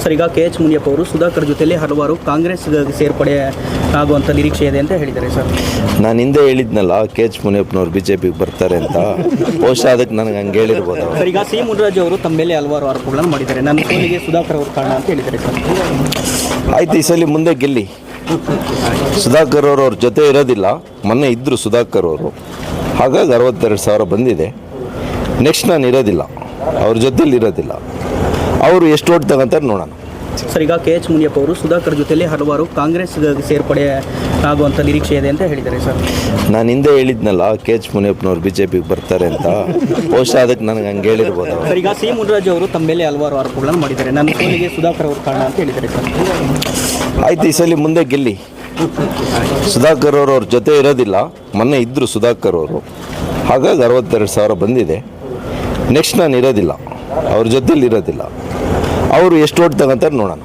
Sir ಈಗ K H Muniyappa ಅವರು ಸುಧಾಕರ್ ಜೊತೆಯಲ್ಲಿ ಹಲವಾರು ಕಾಂಗ್ರೆಸ್ ಸೇರ್ಪಡೆ ಆಗುವಂಥ ನಿರೀಕ್ಷೆ ಇದೆ ಅಂತ ಹೇಳಿದ್ದಾರೆ ಸರ್. ನಾನು ಹಿಂದೆ ಹೇಳಿದ್ನಲ್ಲ ಕೆ ಎಚ್ ಮುನಿಯಪ್ಪನವ್ರು ಬಿ ಜೆ ಪಿಗೆ ಬರ್ತಾರೆ ಅಂತ. ಬಹುಶಃ ಅದಕ್ಕೆ ನನಗೆ ಹಂಗೆ ಹೇಳಿರ್ಬೋದು. ಸರ್ ಈಗ ಸಿ ಮುನರಾಜ್ ಅವರು ತಮ್ಮ ಮೇಲೆ ಹಲವಾರು ಆರೋಪಗಳನ್ನು ಮಾಡಿದ್ದಾರೆ. ನನ್ನ ಸೋಲಿಗೆ ಸುಧಾಕರ್ ಅವರು ಕಾರಣ ಅಂತ ಹೇಳಿದ್ದಾರೆ ಸರ್. ಆಯ್ತು ಈ ಸಲ ಮುಂದೆ ಗೆಲ್ಲಿ. ಸುಧಾಕರ್ ಅವರು ಅವ್ರ ಜೊತೆ ಇರೋದಿಲ್ಲ. ಮೊನ್ನೆ ಇದ್ದರು ಸುಧಾಕರ್ ಅವರು. ಹಾಗಾಗಿ ಅರವತ್ತೆರಡು ಸಾವಿರ ಬಂದಿದೆ. ನೆಕ್ಸ್ಟ್ ನಾನು ಇರೋದಿಲ್ಲ. ಅವ್ರ ಜೊತೆಲಿ ಇರೋದಿಲ್ಲ. ಅವರು ಎಷ್ಟು ಓಟ್ ತಗೊಂತಾರೆ ನೋಡೋಣ. ಸರ್ ಈಗ ಕೆ ಎಚ್ ಮುನಿಯಪ್ಪ ಅವರು ಸುಧಾಕರ್ ಜೊತೆಯಲ್ಲಿ ಹಲವಾರು ಕಾಂಗ್ರೆಸ್ ಸೇರ್ಪಡೆ ಆಗುವಂಥ ನಿರೀಕ್ಷೆ ಇದೆ ಅಂತ ಹೇಳಿದ್ದಾರೆ ಸರ್. ನಾನು ಹಿಂದೆ ಹೇಳಿದ್ನಲ್ಲ ಕೆ ಎಚ್ ಮುನಿಯಪ್ಪನವ್ರು ಬಿ ಜೆ ಪಿಗೆ ಬರ್ತಾರೆ ಅಂತ. ಬಹುಶಃ ಅದಕ್ಕೆ ನನಗೆ ಹಂಗೆ ಹೇಳಿರ್ಬೋದು. ಸರ್ ಈಗ ಸಿ ಮುನರಾಜ್ ಅವರು ತಮ್ಮ ಮೇಲೆ ಹಲವಾರು ಆರೋಪಗಳನ್ನು ಮಾಡಿದ್ದಾರೆ. ನನ್ನ ಸೋಲಿಗೆ ಸುಧಾಕರ್ ಅವರು ಕಾರಣ ಅಂತ ಹೇಳಿದ್ದಾರೆ ಸರ್. ಆಯ್ತು ಈ ಸಲ ಮುಂದೆ ಗೆಲ್ಲಿ. ಸುಧಾಕರ್ ಅವರು ಅವ್ರ ಜೊತೆ ಇರೋದಿಲ್ಲ. ಮೊನ್ನೆ ಇದ್ದರು ಸುಧಾಕರ್ ಅವರು. ಹಾಗಾಗಿ ಅರವತ್ತೆರಡು ಸಾವಿರ ಬಂದಿದೆ. ನೆಕ್ಸ್ಟ್ ನಾನು ಇರೋದಿಲ್ಲ. ಅವ್ರ ಜೊತೆಲಿ ಇರೋದಿಲ್ಲ. ಅವರು ಎಷ್ಟು ಓಟ್ ತಗೊಂತಾರೆ ನೋಡೋಣ.